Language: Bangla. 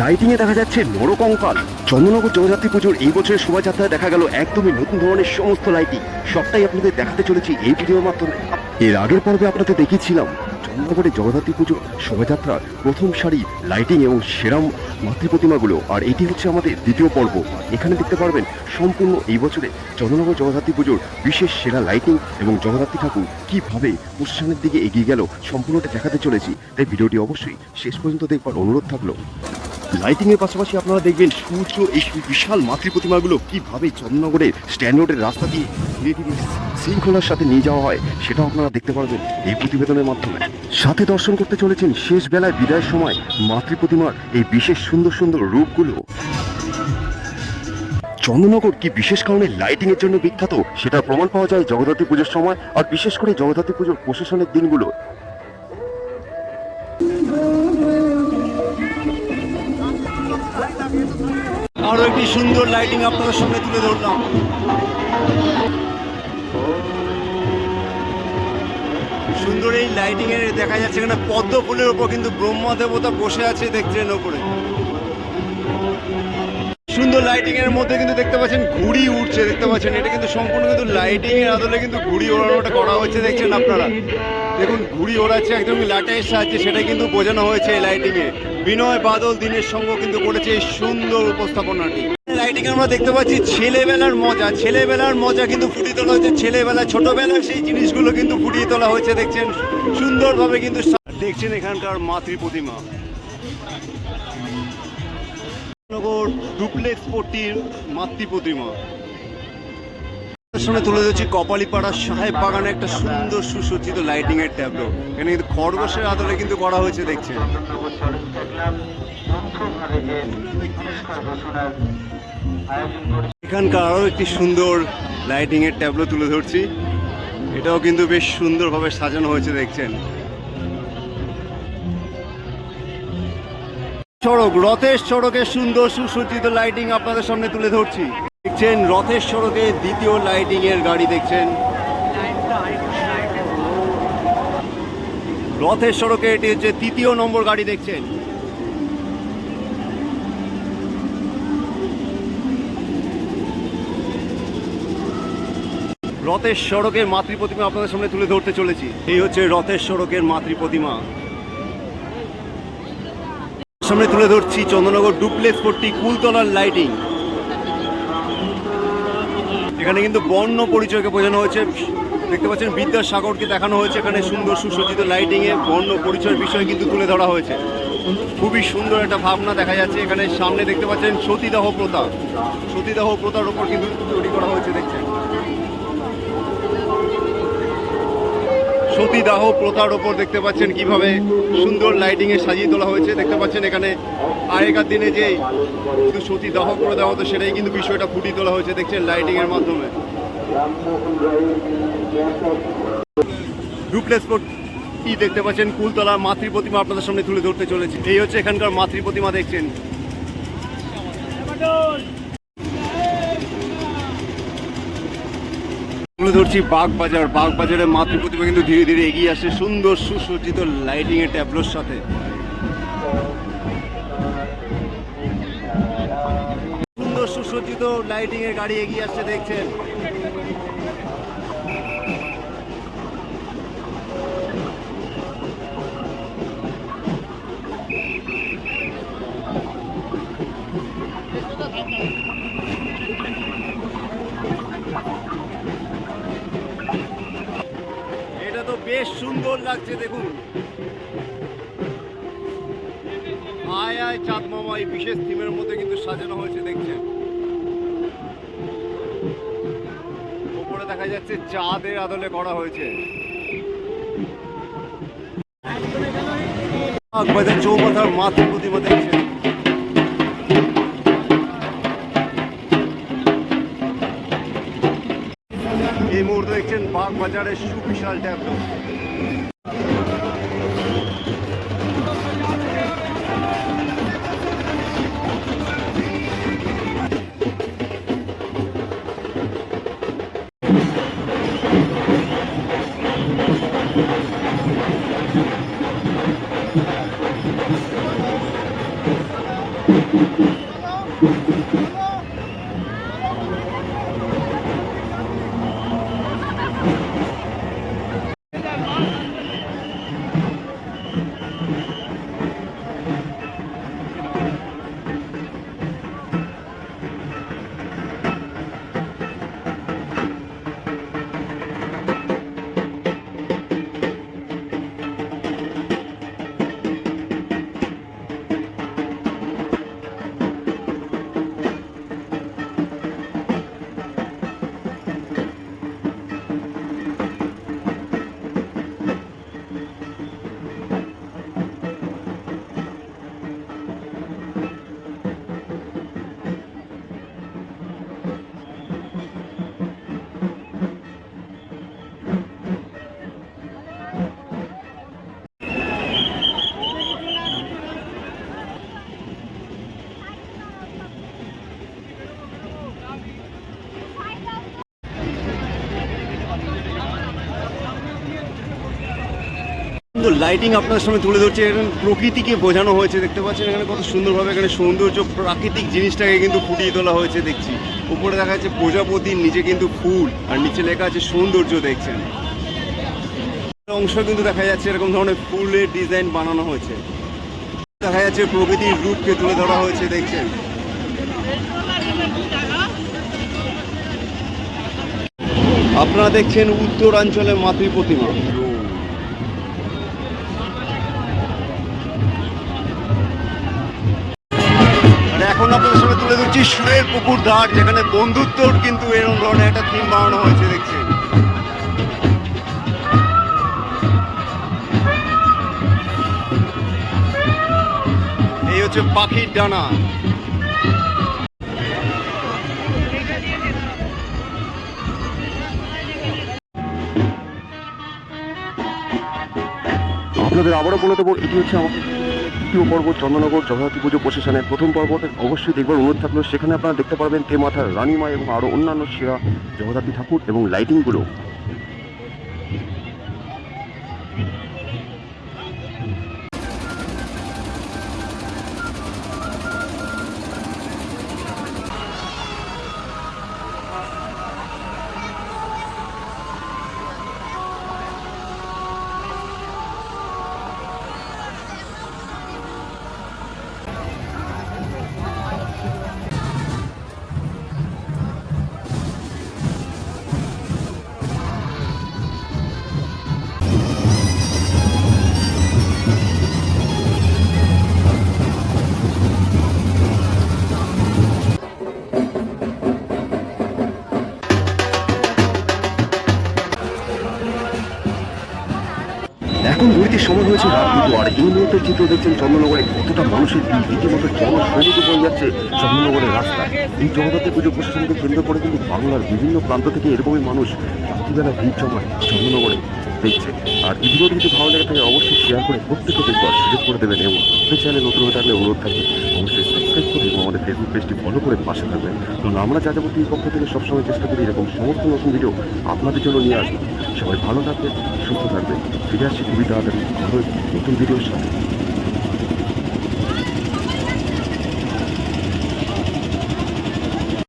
লাইটিং এ দেখা যাচ্ছে নরকঙ্কাল। চন্দ্রনগর জগদ্ধাত্রী পুজোর এই বছরের শোভাযাত্রায় দেখা গেল একদমই নতুন ধরনের সমস্ত লাইটিং সবটাই আপনাদের দেখাতে চলেছি এই ভিডিওর মাধ্যমে। এর আগের পর্বে আপনাদের দেখিয়েছিলাম, চন্দ্রনগরে জগদ্ধাত্রী পুজোর শোভাযাত্রার প্রথম সারি লাইটিং এবং সেরাম মাতৃ প্রতিমাগুলো। আর এটি হচ্ছে আমাদের দ্বিতীয় পর্ব। এখানে দেখতে পারবেন, সম্পূর্ণ এই বছরে চন্দ্রনগর জগদ্ধাত্রী পুজোর বিশেষ সেরা লাইটিং এবং জগদ্ধাত্রী ঠাকুর কীভাবে প্রশাসনের দিকে এগিয়ে গেল সম্পূর্ণটা দেখাতে চলেছি। তাই ভিডিওটি অবশ্যই শেষ পর্যন্ত দেখবার অনুরোধ থাকল। লাইটিং এর পাশাপাশি আপনারা দেখবেন সূর্য এই বিশাল মাতৃ প্রতিমাগুলো কীভাবে চন্দ্রনগরের স্ট্যান্ড রোডের রাস্তা দিয়ে ধীরে ধীরে শৃঙ্খলার সাথে নিয়ে যাওয়া হয়, সেটাও আপনারা দেখতে পারবেন এই প্রতিবেদনের মাধ্যমে। সাথে দর্শন করতে চলেছেন শেষ বেলায় বিদায়ের সময় মাতৃ প্রতিমার এই বিশেষ সুন্দর সুন্দর রূপগুলো। চন্দ্রনগর কি বিশেষ কারণে লাইটিং এর জন্য বিখ্যাত, সেটার প্রমাণ পাওয়া যায় জগদ্ধাত্রী পুজোর সময়, আর বিশেষ করে জগদ্ধাত্রী পুজোর প্রশাসনের দিনগুলো। সুন্দর লাইটিং আপনাদের সামনে তুলে ধরলাম। সুন্দর এই লাইটিং এর দেখা যাচ্ছে এখানে পদ্ম ফুলের উপর কিন্তু ব্রহ্মা দেবতা বসে আছে দেখছেন ওপরে। সুন্দর লাইটিং এর মধ্যে কিন্তু দেখতে পাচ্ছেন ঘুড়ি উঠছে দেখতে পাচ্ছেন এটা কিন্তু সম্পূর্ণ কিন্তু লাইটিং এর আদলে কিন্তু ঘুড়ি ওড়ানোটা করা হয়েছে দেখছেন আপনারা। দেখুন, ঘুড়ি ওড়াচ্ছে, একদম লাটের সাহায্যে সেটা কিন্তু বোঝানো হয়েছে এই লাইটিং এ। বিনয় বাদল দিনের সঙ্গ কিন্তু করেছে এই সুন্দর উপস্থাপনাটি। লাইটিং আমরা দেখতে পাচ্ছি ছেলেবেলার মজা ছেলেবেলার মজা কিন্তু ফুটিয়ে তোলা হয়েছে ছেলেবেলা ছোটবেলার সেই জিনিসগুলো কিন্তু ফুটিয়ে তোলা হয়েছে দেখছেন? সুন্দরভাবে কিন্তু দেখছেন এখানকার মাতৃ প্রতিমা। নগর ডুপ্লেক্স পট্টির মাতৃ প্রতিমা। সামনে তুলে ধরছি কপালিপাড়া সাহেব বাগানে একটা সুন্দর সুসজ্জিত লাইটিং এর ট্যাবলো এখানে কিন্তু খরগোশের আদলে কিন্তু করা হয়েছে, দেখছেন। এখানকার আরও একটি সুন্দর লাইটিং এর ট্যাবলো তুলে ধরছি। এটাও কিন্তু বেশ সুন্দরভাবে সাজানো হয়েছে, দেখছেন। সড়ক রথের সড়কে সুন্দর সুসজ্জিত লাইটিং আপনাদের সামনে তুলে ধরছি। দেখছেন রথের সড়কে দ্বিতীয় লাইটিং এর গাড়ি দেখছেন। রথের সড়কে এটি হচ্ছে তৃতীয় নম্বর গাড়ি দেখছেন। রথের সড়কের মাতৃ প্রতিমা আপনাদের সামনে তুলে ধরতে চলেছি। এই হচ্ছে রথের সড়কের মাতৃ প্রতিমা। সামনে তুলে ধরছি চন্দ্রনগর ডুপ্লেক্স পট্টি কুলতলার লাইটিং। এখানে কিন্তু বর্ণ পরিচয়কে বোঝানো হয়েছে। দেখতে পাচ্ছেন বিদ্যাসাগরকে দেখানো হয়েছে এখানে সুন্দর সুসজ্জিত লাইটিংয়ে বর্ণ পরিচয়ের বিষয় কিন্তু তুলে ধরা হয়েছে। খুবই সুন্দর একটা ভাবনা দেখা যাচ্ছে এখানে সামনে। দেখতে পাচ্ছেন সতীদাহ প্রথা সতীদাহ প্রথার ওপর কিন্তু তৈরি করা হয়েছে, দেখছেন। সতীদাহ প্রথার ওপর দেখতে পাচ্ছেন কীভাবে সুন্দর লাইটিং এ সাজিয়ে তোলা হয়েছে। দেখতে পাচ্ছেন এখানে আগেকার দিনে যে শুধু সতীদাহ করে দেওয়া হতো, সেটাই কিন্তু বিষয়টা ফুটিয়ে তোলা হয়েছে দেখছেন লাইটিং এর মাধ্যমে। ডুপ্লেক্স কি দেখতে পাচ্ছেন? কুলতলা মাতৃ প্রতিমা আপনাদের সামনে তুলে ধরতে চলেছে। এই হচ্ছে এখানকার মাতৃ প্রতিমা দেখছেন। তুলে ধরছি বাগবাজার। বাগবাজারে মাতৃ প্রতিমা কিন্তু ধীরে ধীরে এগিয়ে আসছে সুন্দর সুসজ্জিত লাইটিং এর ট্যাবলোর সাথে। সুন্দর সুসজ্জিত লাইটিং এর গাড়ি এগিয়ে আসছে, দেখছেন? বেশ সুন্দর লাগছে, দেখুন। আয় আয় চাঁদ মামা এই বিশেষ থিমের মধ্যে কিন্তু সাজানো হয়েছে, দেখছেন। উপরে দেখা যাচ্ছে চাঁদের আদলে করা হয়েছে। বাগবাজার চৌমাথার মাতৃ প্রতিমা দেখছেন। care șupi și al deaptă. সুন্দর লাইটিং আপনার সামনে তুলে ধরছে, এখানে প্রকৃতিকে বোঝানো হয়েছে, দেখতে পাচ্ছেন এখানে কত সুন্দরভাবে এখানে সৌন্দর্য, প্রাকৃতিক জিনিসটাকে কিন্তু ফুটিয়ে তোলা হয়েছে, দেখছি। উপরে দেখা যাচ্ছে প্রজাপতির নিচে কিন্তু ফুল, আর নিচে লেখা আছে সৌন্দর্য, দেখছেন। অংশ কিন্তু দেখা যাচ্ছে এরকম ধরনের ফুলের ডিজাইন বানানো হয়েছে। দেখা যাচ্ছে প্রকৃতির রূপকে তুলে ধরা হয়েছে, দেখছেন। আপনারা দেখছেন উত্তরাঞ্চলের মাতৃ প্রতিমা এখন আপনাদের সামনে তুলে ধরছি সুরের পুকুর ধার, যেখানে বন্ধুত্বর কিন্তু এরকম ধরনের একটা থিম বানানো হয়েছে দেখছি এই হচ্ছে পাখির ডানা। আপনাদের আবারও বলে দেবো, এটি হচ্ছে আমাদের দ্বিতীয় পর্ব চন্দ্রনগর জগদ্ধাত্রী পুজো প্রশাসনের প্রথম পর্বতে অবশ্যই দেখবার অনুরোধ থাকল, সেখানে আপনারা দেখতে পারবেন তে মাথার রানীমা এবং আরও অন্যান্য সেরা জগদ্ধাত্রী ঠাকুর এবং লাইটিংগুলো সময় হয়েছে রাত এই মুহূর্তে চিত্র দেখছেন চন্দ্রনগরে কতটা মানুষের ভিড়। রীতিমতো জনসমুদ্র বয়ে যাচ্ছে চন্দ্রনগরের রাস্তা। এই জগদ্ধাত্রী পুজো প্রশাসনকে কেন্দ্র করে কিন্তু বাংলার বিভিন্ন প্রান্ত থেকে এরকমই মানুষ রাত্রিবেলা ভিড় জমায় চন্দ্রনগরে দেখছে। আর ভিডিওটি যদি ভালো লেগে থাকে, অবশ্যই শেয়ার করে প্রত্যেকে দেখবার সুযোগ করে দেবেন। এবং চ্যানেল নতুন হয়ে থাকলে অনুরোধ থাকবে। অবশ্যই সাবস্ক্রাইব করে এবং আমাদের ফেসবুক পেজটি ফলো করে পাশে থাকবেন। কারণ আমরা যাযাবতীর পক্ষ থেকে সবসময় চেষ্টা করি এরকম সমস্ত নতুন ভিডিও আপনাদের জন্য নিয়ে আসব সবাই ভালো থাকবেন, সুস্থ থাকবেন। ফিরে আসছি খুবই তাড়াতাড়ি নতুন ভিডিওর সাথে।